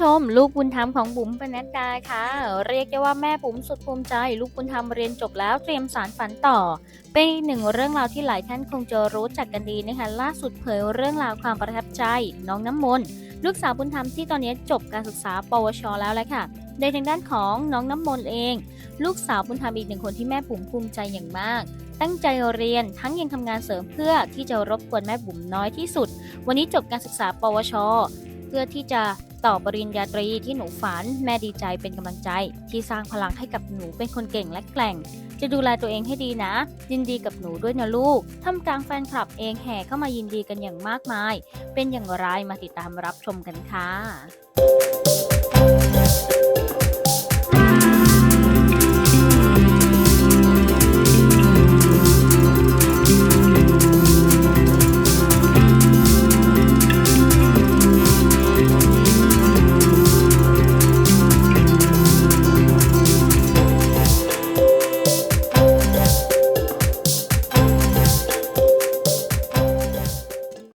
ชม ลูกบุญธรรมของบุ๋มปนัดดาค่ะ เรียกได้ว่าแม่บุ๋มสุดภูมิใจ ลูกบุญธรรมเรียนจบแล้วเตรียมสารฝันต่อ เป็นหนึ่งเรื่องราวที่หลายท่านคงจะรู้จักกันดีนะคะล่าสุดเผยเรื่องราวความประทับใจ น้องน้ำมนต์ลูกสาวบุญธรรมที่ตอนนี้จบการศึกษา ปวช แล้วแหละค่ะในทางด้านของน้องน้ำมนต์เอง ลูกสาวบุญธรรมอีกหนึ่งคนที่แม่บุ๋มภูมิใจอย่างมากตั้งใจเรียนทั้งยังทำงานเสริมเพื่อที่จะรบกวนแม่บุ๋มน้อยที่สุด วันนี้จบการศึกษา ปวช เพื่อที่จะต่อปริญญาตรีที่หนูฝัน แม่ดีใจเป็นกำลังใจ ที่สร้างพลังให้กับหนูเป็นคนเก่งและแกร่ง จะดูแลตัวเองให้ดีนะ ยินดีกับหนูด้วยนะลูกท่ามกลางแฟนคลับเองแห่เข้ามายินดีกันอย่างมากมาย เป็นอย่างไรมาติดตามรับชมกันค่ะ